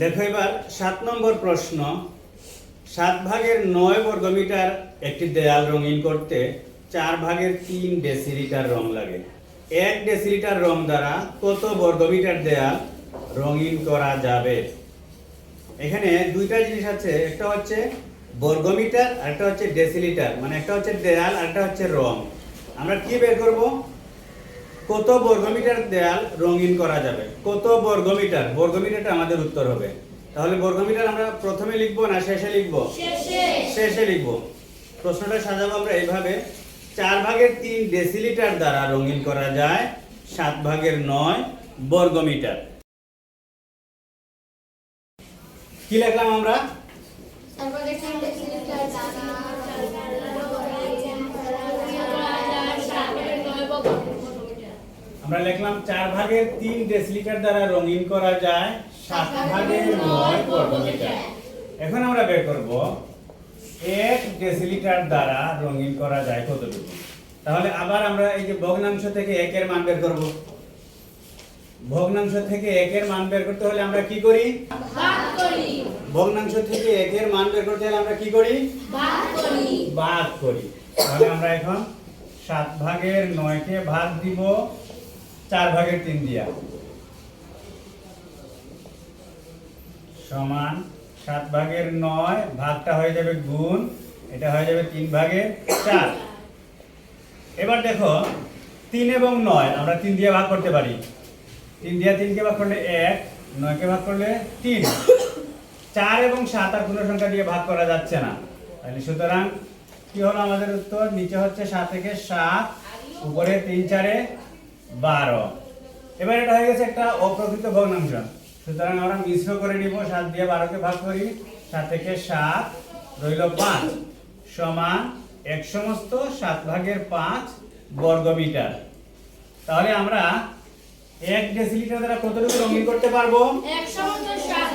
দেখো এবার সাত নম্বর প্রশ্ন। সাত ভাগের নয় বর্গমিটার একটি দেয়াল রঙিন করতে চার ভাগের তিন ডেসিলিটার রং লাগে। এক ডেসিলিটার রং দ্বারা কত বর্গমিটার দেয়াল রঙিন করা যাবে? এখানে দুইটা জিনিস আছে, একটা হচ্ছে বর্গমিটার আর একটা হচ্ছে ডেসিলিটার। মানে একটা হচ্ছে দেয়াল আর একটা হচ্ছে রং। আমরা কি বের করব? কত বর্গমিটার দেয়াল রঙিন করা যাবে? কত বর্গমিটার? বর্গমিটারটা আমাদের উত্তর হবে। তাহলে বর্গমিটার আমরা প্রথমে লিখব না শেষে লিখব? শেষে। লিখব। প্রশ্নটা সাজাবো আমরা এইভাবে। চার ভাগের তিন ডেসিলিটার দ্বারা রঙিন করা যায়। সাত ভাগের নয় বর্গমিটার। কি লিখলাম আমরা? আমরা লিখলাম চার ভাগের তিন ডেসিলিটার দ্বারা রঙিন করা যায় সাত ভাগের নয় বর্গমিটার। এখন আমরা বের করব এক ডেসিলিটার দ্বারা রঙিন করা যায় কতটুকু? তাহলে আবার আমরা এই যে ভগ্নাংশ থেকে একের মান বের করব। ভগ্নাংশ থেকে একের মান বের করতে হলে আমরা কি করি? ভগ্নাংশ থেকে একের মান বের করতে হলে আমরা কি করি। ভাগ করি। তাহলে আমরা এখন সাত ভাগের নয়কে ভাগ দিব। চার ভাগের তিন দিয়া। সমান সাত ভাগের নয়, ভাগটা হয়ে যাবে গুণ, এটা হয়ে যাবে তিন ভাগের চার। এবার দেখো, তিন এবং নয়, আমরা তিন দিয়ে ভাগ করতে পারি। তিন দিয়ে তিনকে ভাগ করলে এক, নয়কে ভাগ করলে তিন। চার এবং সাত আর কোনো সংখ্যা দিয়ে ভাগ করা যাচ্ছে না। তাহলে সুতরাং কি হলো আমাদের উত্তর? নিচে হচ্ছে সাত থেকে সাত, উপরে তিন চারে বারো। এবার এটা হয়ে গেছে একটা অপ্রকৃত ভগ্নাংশ। সুতরাং আমরা মিশ্র করে নিব, সাত দিয়ে বারোকে ভাগ করি, সাত থেকে সাত রইল পাঁচ। সমান এক সমস্ত সাত ভাগের পাঁচ বর্গমিটার। তাহলে আমরা এক ডেসিলিটার দ্বারা কতটুকু রঙিন করতে পারব? এক সমস্ত সাত